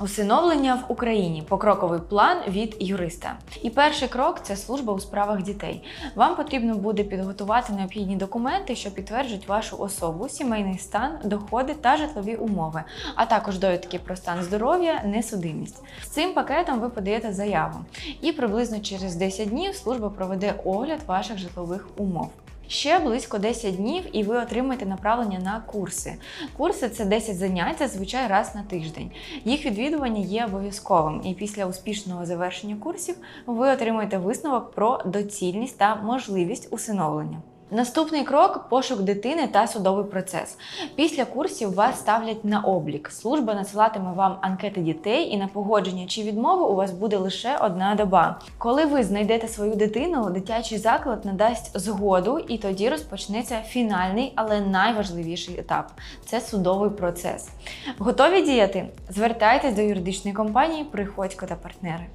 Усиновлення в Україні покроковий план від юриста. І перший крок це служба у справах дітей. Вам потрібно буде підготувати необхідні документи, що підтверджують вашу особу, сімейний стан, доходи та житлові умови, а також довідки про стан здоров'я, несудимість. З цим пакетом ви подаєте заяву, і приблизно через 10 днів служба проведе огляд ваших житлових умов. Ще близько 10 днів, і ви отримаєте направлення на курси. Курси це 10 занять, зазвичай раз на тиждень. Їх відвідування є обов'язковим, і після успішного завершення курсів ви отримаєте висновок про доцільність та можливість усиновлення. Наступний крок пошук дитини та судовий процес. Після курсів вас ставлять на облік. Служба надсилатиме вам анкети дітей, і на погодження чи відмову у вас буде лише одна доба. Коли ви знайдете свою дитину, дитячий заклад надасть згоду, і тоді розпочнеться фінальний, але найважливіший етап це судовий процес. Готові діяти? Звертайтесь до юридичної компанії Приходько та партнери.